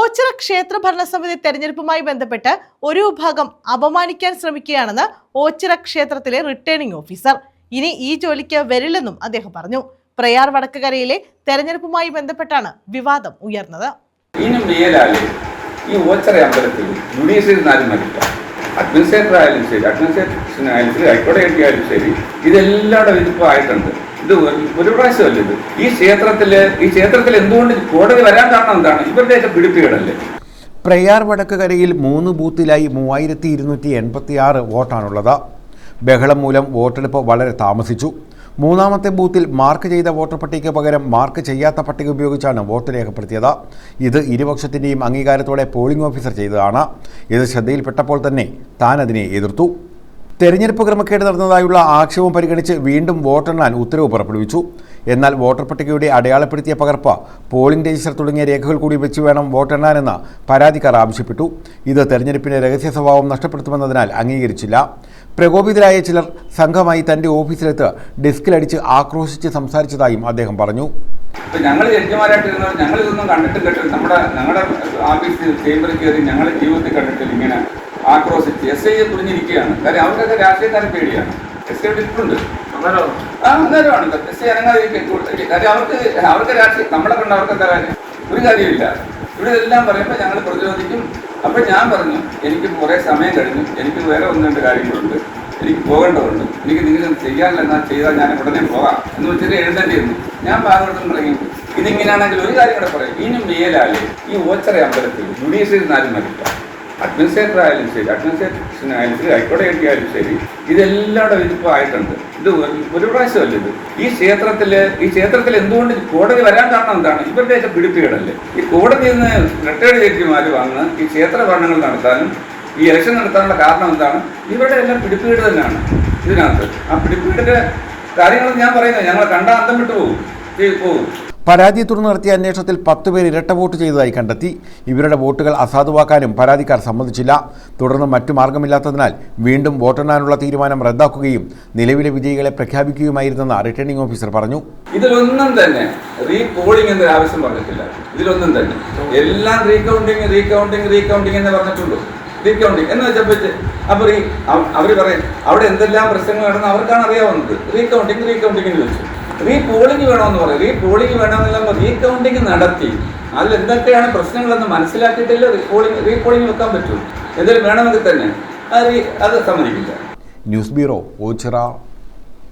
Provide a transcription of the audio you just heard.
ഓച്ചിറ ക്ഷേത്ര ഭരണസമിതി തെരഞ്ഞെടുപ്പുമായി ബന്ധപ്പെട്ട് ഒരു വിഭാഗം അപമാനിക്കാൻ ശ്രമിക്കുകയാണെന്ന് ഓച്ചിറ ക്ഷേത്രത്തിലെ റിട്ടേണിംഗ് ഓഫീസർ. ഇനി ഈ ജോലിക്ക് വരില്ലെന്നും അദ്ദേഹം പറഞ്ഞു. പ്രയാർ വടക്കുകരയിലെ തെരഞ്ഞെടുപ്പുമായി ബന്ധപ്പെട്ടാണ് വിവാദം ഉയർന്നത്. ഇനി മേലാൽ ഈ ഓച്ചറ അമ്പലത്തിൽ ജുഡീഷ്യൽ നാല് മരിക്കാം അഡ്മിനിസ്ട്രേറ്റർ ആയാലും ശരി അഡ്മിനിസ്ട്രേഷൻ ആയാലും ശരി ഹൈക്കോടതി ആയാലും ശരി ഇതെല്ലാവരുടെ വിധിപ്പ് ആയിട്ടുണ്ട്. ഇത് ഒരു- പ്രാവശ്യമല്ല ഇത്. ഈ ക്ഷേത്രത്തിൽ ഈ ക്ഷേത്രത്തിൽ എന്തുകൊണ്ട് കോടതി വരാൻ കാരണം എന്താണ്? ഇവരുടെയൊക്കെ പിടിപ്പുകേടല്ലേ പ്രയാർ വടക്കുകരയിൽ മൂന്ന് ബൂത്തിലായി മൂവായിരത്തി ഇരുന്നൂറ്റി എൺപത്തി ആറ് വോട്ടാണുള്ളത്. ബഹളം മൂലം വോട്ടെടുപ്പ് വളരെ താമസിച്ചു. മൂന്നാമത്തെ ബൂത്തിൽ മാർക്ക് ചെയ്ത വോട്ടർ പട്ടികയ്ക്ക് പകരം മാർക്ക് ചെയ്യാത്ത പട്ടിക ഉപയോഗിച്ചാണ് വോട്ട് രേഖപ്പെടുത്തിയത്. ഇത് ഇരുപക്ഷത്തിന്റെയും അംഗീകാരത്തോടെ പോളിംഗ് ഓഫീസർ ചെയ്തതാണ്. ഇത് ശ്രദ്ധയിൽപ്പെട്ടപ്പോൾ തന്നെ താൻ അതിനെ എതിർത്തു. തെരഞ്ഞെടുപ്പ് ക്രമക്കേട് നടന്നതായുള്ള ആക്ഷേപം പരിഗണിച്ച് വീണ്ടും വോട്ടെണ്ണാൻ ഉത്തരവ് പുറപ്പെടുവിച്ചു. എന്നാൽ വോട്ടർ പട്ടികയുടെ അടയാളപ്പെടുത്തിയ പകർപ്പ് പോളിംഗ് രജിസ്റ്റർ തുടങ്ങിയ രേഖകൾ കൂടി വെച്ച് വേണം വോട്ടെണ്ണാനെന്ന് പരാതിക്കാർ ആവശ്യപ്പെട്ടു. ഇത് തെരഞ്ഞെടുപ്പിന്റെ രഹസ്യ സ്വഭാവം നഷ്ടപ്പെടുത്തുമെന്നതിനാൽ അംഗീകരിച്ചില്ല. പ്രകോപിതരായ ചിലർ സംഘമായി തന്റെ ഓഫീസിലെത്ത് ഡെസ്കിലടിച്ച് ആക്രോശിച്ച് സംസാരിച്ചതായും അദ്ദേഹം പറഞ്ഞു. ഇപ്പം ഞങ്ങൾ ജഡ്ജിമാരായിട്ടിരുന്നവർ ഞങ്ങൾ ഇതൊന്നും കണ്ടിട്ടില്ല നമ്മുടെ ഞങ്ങളുടെ ഓഫീസിൽ ചേംബറിൽ കയറി ഞങ്ങൾ ജീവിതത്തിൽ കണ്ടിട്ടില്ല. ഇങ്ങനെ ആക്രോശിച്ച് എസ് ഐയെ തുണിഞ്ഞിരിക്കുകയാണ് കാര്യം അവർക്കൊക്കെ രാഷ്ട്രീയക്കാരെ പേടിയാണ്. എസ് ഐ ഇട്ടിട്ടുണ്ട് ആ അന്നേരമാണ് എസ് ഐ അനങ്ങാതിരിക്കും കാര്യം അവർക്ക് അവർക്ക് രാഷ്ട്രീയം നമ്മളെ കൊണ്ട് അവർക്ക് കാര്യം? ഒരു കാര്യമില്ല ഇവിടെ പറയുമ്പോൾ ഞങ്ങൾ പ്രതിരോധിക്കും. അപ്പോൾ ഞാൻ പറഞ്ഞു എനിക്ക് കുറേ സമയം കഴിഞ്ഞു എനിക്ക് വേറെ ഒന്ന് രണ്ട് കാര്യങ്ങളുണ്ട് എനിക്ക് പോകേണ്ടതുണ്ട് എനിക്ക് നിങ്ങൾ ചെയ്യാനില്ല എന്നാൽ ചെയ്താൽ ഞാൻ ഉടനെ പോകാം എന്ന് വെച്ചിട്ട് എഴുതേണ്ടിയിരുന്നു ഞാൻ ഭാഗവതം തുടങ്ങി. ഇതിങ്ങനെയാണെങ്കിൽ ഒരു കാര്യം കൂടെ പറയാം. ഇനി മേലാലേ ഈ ഓച്ചറ അമ്പലത്തിൽ ജുഡീഷ്യൽ നാലും മരിക്കാം. അഡ്മിനിസ്ട്രേറ്റർ ആയാലും ശരി അഡ്മിനിസ്ട്രേഷൻ ആയാലും ശരി ഹൈക്കോടതി ആയാലും ശരി ഇതെല്ലാവരുടെ ഇതിപ്പോൾ ആയിട്ടുണ്ട്. ഇത് ഒരു- പ്രാവശ്യമല്ല ഇത്. ഈ ക്ഷേത്രത്തിൽ ഈ ക്ഷേത്രത്തിൽ എന്തുകൊണ്ട് കോടതി വരാൻ കാരണം എന്താണ്? ഇവരുടെയൊക്കെ പിടിപ്പുകേടല്ലേ ഈ കോടതിയിൽ നിന്ന് റിട്ടയർഡ് ജഡ്ജിമാർ വന്ന് ഈ ക്ഷേത്ര ഭരണങ്ങൾ നടത്താനും ഈ ഇലക്ഷൻ നടത്താനുള്ള കാരണം എന്താണ്? ഇവരുടെ എല്ലാം പിടിപ്പുകേട് തന്നെയാണ് ഇതിനകത്ത്. ആ പിടിപ്പുകേടിന്റെ കാര്യങ്ങൾ ഞാൻ പറയുന്നത് ഞങ്ങളെ കണ്ട അന്തം വിട്ടു പോകും. പോകും. പരാതിയെ തുടർന്ന് നടത്തിയ അന്വേഷണത്തിൽ പത്ത് പേർ ഇരട്ട വോട്ട് ചെയ്തതായി കണ്ടെത്തി. ഇവരുടെ വോട്ടുകൾ അസാധുവാക്കാനും പരാതിക്കാർ സമ്മതിച്ചില്ല. തുടർന്ന് മറ്റു മാർഗമില്ലാത്തതിനാൽ വീണ്ടും വോട്ടെണ്ണാനുള്ള തീരുമാനം റദ്ദാക്കുകയും നിലവിലെ വിജയികളെ പ്രഖ്യാപിക്കുകയുമായിരുന്നെന്ന് റിട്ടേണിംഗ് ഓഫീസർ പറഞ്ഞു. ഇതിലൊന്നും തന്നെ റീപോളിംഗ് എന്നൊരു ആവശ്യം പറഞ്ഞിട്ടില്ല ഇതിലൊന്നും തന്നെ. എല്ലാം റീകൗണ്ടിങ് റീകൗണ്ടിങ് റീകൗണ്ടിങ് എന്ന് പറഞ്ഞിട്ടുള്ളൂ റീകൗണ്ടിങ് എന്ന് വെച്ചപ്പോൾ അപ്പോൾ ഈ അവർ പറയും അവിടെ എന്തെല്ലാം പ്രശ്നങ്ങൾ നടന്ന് അവർക്കാണ് അറിയാവുന്നത്. റീകൗണ്ടിങ് റീകൗണ്ടിങ് എന്ന് വെച്ചു പോളിങ് വേണമെന്ന് പറയും. റീ പോളിങ് വേണമെന്നുള്ള റീകൗണ്ടിങ് നടത്തി. അതിൽ എന്തൊക്കെയാണ് പ്രശ്നങ്ങളെന്ന് മനസ്സിലാക്കിയിട്ടില്ല റീ പോളിങ് വെക്കാൻ പറ്റും. എന്തെങ്കിലും വേണമെങ്കിൽ തന്നെ. അത് അത് സമ്മതിക്കില്ല. News bureau Ochira